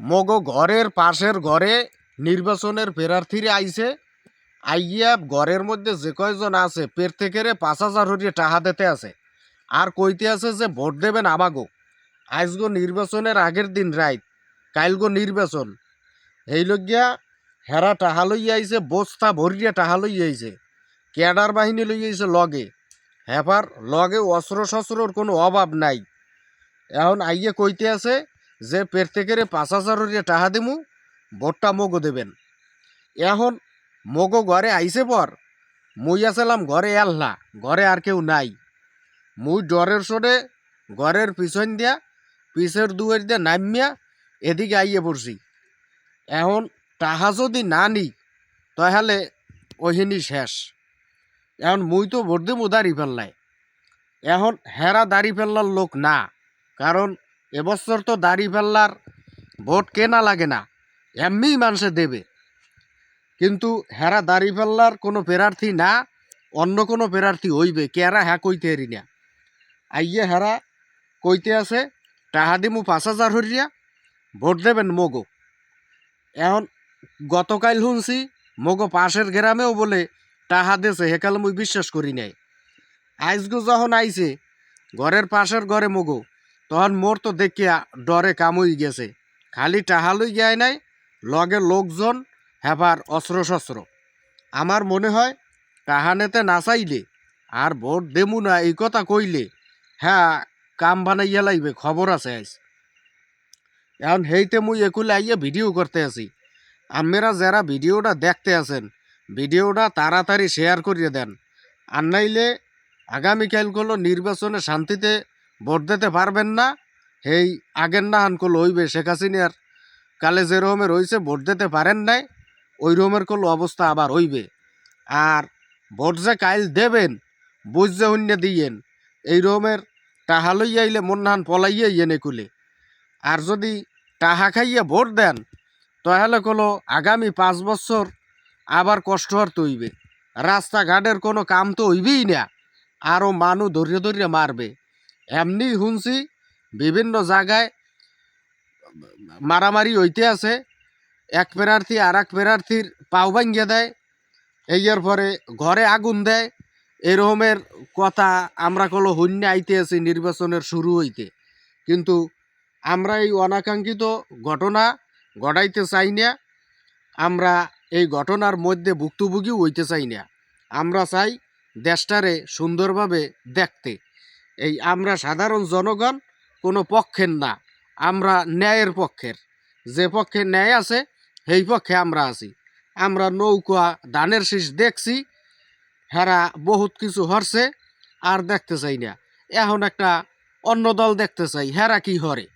মগো ঘরের পাশের ঘরে নির্বাচনের প্রার্থীরা আইছে। আইয়া ঘরের মধ্যে যে কয়জন আছে পের থেকে পাঁচ হাজার হরিয়ে টাহা দিতে আছে। আর কইতে আছে যে, ভোট দেবেন আমাগো। আজগো নির্বাচনের আগের দিন রাইত, কাইলগো নির্বাচন। এই লগিয়া হেরা টাহা লই আইছে, বস্তা ভরিয়া টাহা লই আইছে। ক্যাডার বাহিনী লই আইছে লগে। হেপার লগে অস্ত্র শস্ত্রর কোনো অভাব নাই। এখন আইয়ে কইতে আছে যে প্রত্যেকের পাঁচ হাজার টাহা দিমু, ভোটটা মগো দেবেন। এখন মগো ঘরে আইসে পর মুই আসলাম ঘরে এল্লা ঘরে আর কেউ নাই। মুই ডরের সরে ঘরের পিছন দিয়া, পিছের দুয়ের দিয়া নামিয়া এদিকে আইয়ে পড়ছি। এখন টাহা যদি না নি, তাহলে ওহিনি শেষ। এখন মুই তো ভোট দেবো দাড়ি ফেললাই এখন হেরা দাড়ি ফেললার লোক না, কারণ এবছর তো দাড়ি ফেললার ভোট কেনা লাগে না, এমনিই মানুষে দেবে। কিন্তু হেরা দাড়ি ফেললার কোনো প্রার্থী না, অন্য কোনো প্রার্থী হইবে কেরা হ্যাঁ কইতে হারি না। আইয়ে হেরা কইতে আছে, টাহা দিমু পাঁচ হাজার হরিয়া ভোট দেবেন মগো। এখন গতকাল শুনছি, মগো পাশের গ্রামেও বলে, টাহা দেছে, হেকাল মুই বিশ্বাস করি নাই। আইজগো যখন আইছে, ঘরের পাশের ঘরে মগো তখন মোর তো দেখিয়া ডরে কামুই গেছে। খালি টাহা লই যায় নাই, লগে লোকজন হেপার অস্ত্র শস্ত্র আমার মনে হয় টাহা নেতে না চাইলে আর ভোট দেমু না এই কথা কইলে হ্যাঁ কাম বানাইয়া লাগবে খবর আছে আইস। এখন হেইতে মুই একুলে আইয়া ভিডিও করতে আছি। আপনারা যারা ভিডিওটা দেখতে আছেন, ভিডিওটা তাড়াতাড়ি শেয়ার করিয়ে দেন। আর নাইলে আগামীকাল কোনো নির্বাচনে শান্তিতে ভোট দিতে পারবেন না। এই আগের না হান কল হইবে শেখ হাসিনার। কালে যে রকমের হইছে ভোট দিতে পারেন নাই, ওই রকমের কল অবস্থা আবার হইবে। আর ভোট যে কাইল দেবেন বুঝ যে শূন্য দিয়েন, এই রকমের টাহা লইয়া আইলে মন হান পলাইয়া ইয়েনে কুলে। আর যদি টাহা খাইয়া ভোট দেন, তাহলে কলো আগামী পাঁচ বছর আবার কষ্ট আর হইবে। রাস্তাঘাটের কোনো কাম তো হইবেই না আরও মানুষ ধরিয়ে ধরিয়ে মারবে। এমনি শুনছি বিভিন্ন জায়গায় মারামারি হইতে আছে। এক প্রার্থী আর এক প্রার্থীর পাও ভাঙ্গিয়ে দেয়। এর পরে ঘরে আগুন দেয়। এরকমের কথা আমরা কলো শূন্য আইতে আছি নির্বাচনের শুরু হইতে। কিন্তু আমরা এই অনাকাঙ্ক্ষিত ঘটনা ঘটাইতে চাই না। আমরা এই ঘটনার মধ্যে ভুক্তভোগী হইতে চাই না। আমরা চাই দেশটারে সুন্দরভাবে দেখতে। এই আমরা সাধারণ জনগণ কোনো পক্ষের না, আমরা ন্যায়ের পক্ষের। যে পক্ষে ন্যায় আছে, সেই পক্ষে আমরা আছি। আমরা নৌকা ধানের শীষ দেখছি, হেরা বহুত কিছু হরছে, আর দেখতে চাই না। এখন একটা অন্য দল দেখতে চাই, হেরা কি হরে